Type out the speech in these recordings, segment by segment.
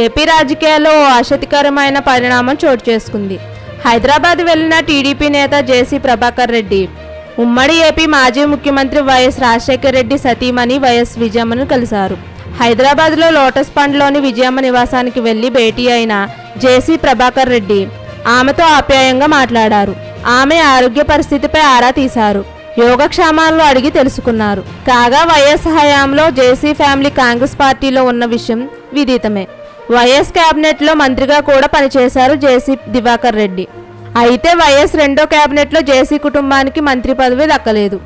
AP రాజకీయాల్లో ఓ ఆసక్తికరమైన పరిణామం చోటు చేసుకుంది. హైదరాబాద్ వెళ్ళిన టీడీపీ నేత జేసీ ప్రభాకర్ రెడ్డి ఉమ్మడి ఏపీ మాజీ ముఖ్యమంత్రి వైఎస్ రాజశేఖర రెడ్డి సతీమణి వైఎస్ విజయమ్మను కలిశారు. హైదరాబాద్లో లోటస్ పండ్లోని విజయమ్మ నివాసానికి వెళ్ళి భేటీ అయిన జేసీ ప్రభాకర్ రెడ్డి ఆమెతో ఆప్యాయంగా మాట్లాడారు. ఆమె ఆరోగ్య పరిస్థితిపై ఆరా తీశారు. యోగక్షేమాలను అడిగి తెలుసుకున్నారు. కాగా వైఎస్ హయాంలో జేసీ ఫ్యామిలీ కాంగ్రెస్ పార్టీలో ఉన్న విషయం విదితమే. వైఎస్ క్యాబినెట్లో మంత్రిగా కూడా పనిచేశారు జేసీ దివాకర్ రెడ్డి. అయితే వైఎస్ రెండో క్యాబినెట్లో జేసీ కుటుంబానికి మంత్రి పదవి దక్కలేదు.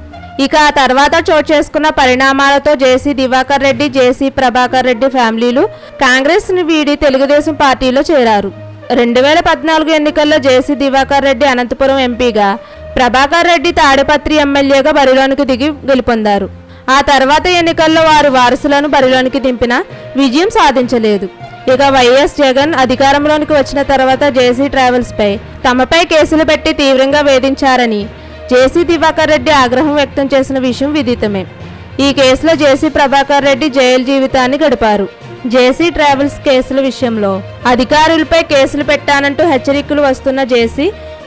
ఇక ఆ తర్వాత చోటు చేసుకున్న పరిణామాలతో జేసీ దివాకర్ రెడ్డి జేసీ ప్రభాకర్ రెడ్డి ఫ్యామిలీలు కాంగ్రెస్ని వీడి తెలుగుదేశం పార్టీలో చేరారు. రెండు వేల పద్నాలుగు ఎన్నికల్లో జేసీ దివాకర్ రెడ్డి అనంతపురం ఎంపీగా ప్రభాకర్ రెడ్డి తాడిపత్రి ఎమ్మెల్యేగా బరిలోనికి దిగి గెలుపొందారు. ఆ తర్వాత ఎన్నికల్లో వారు వారసులను బరిలోనికి దింపిన విజయం సాధించలేదు. ఇక వైఎస్ జగన్ అధికారంలోనికి వచ్చిన తర్వాత జేసీ ట్రావెల్స్పై తమపై కేసులు పెట్టి తీవ్రంగా వేధించారని జేసీ దివాకర్ రెడ్డి ఆగ్రహం వ్యక్తం చేసిన విషయం విదితమే. ఈ కేసులో జేసీ ప్రభాకర్ రెడ్డి జైలు జీవితాన్ని గడిపారు. జేసీ ట్రావెల్స్ కేసుల విషయంలో అధికారులపై కేసులు పెట్టానంటూ హెచ్చరికలు వస్తున్న జేసీ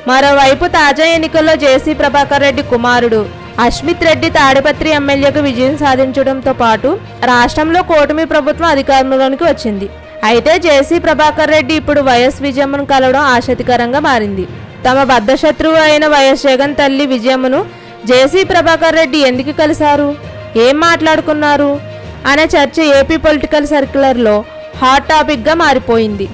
మరోవైపు తాజా ఎన్నికల్లో జేసీ ప్రభాకర్ రెడ్డి కుమారుడు అష్మిత్ రెడ్డి తాడిపత్రి ఎమ్మెల్యేకు విజయం సాధించడంతో పాటు రాష్ట్రంలో కూటమి ప్రభుత్వం అధికారంలోనికి వచ్చింది. అయితే జేసీ ప్రభాకర్ రెడ్డి ఇప్పుడు వైఎస్ విజయమ్మను కలవడం ఆసక్తికరంగా మారింది. తమ బద్ధశత్రువు అయిన వైఎస్ జగన్ తల్లి విజయమ్మను జేసీ ప్రభాకర్ రెడ్డి ఎందుకు కలిశారు? ఏం మాట్లాడుకున్నారు? అనే చర్చ ఏపీ పొలిటికల్ సర్క్యులర్లో హాట్ టాపిక్గా మారిపోయింది.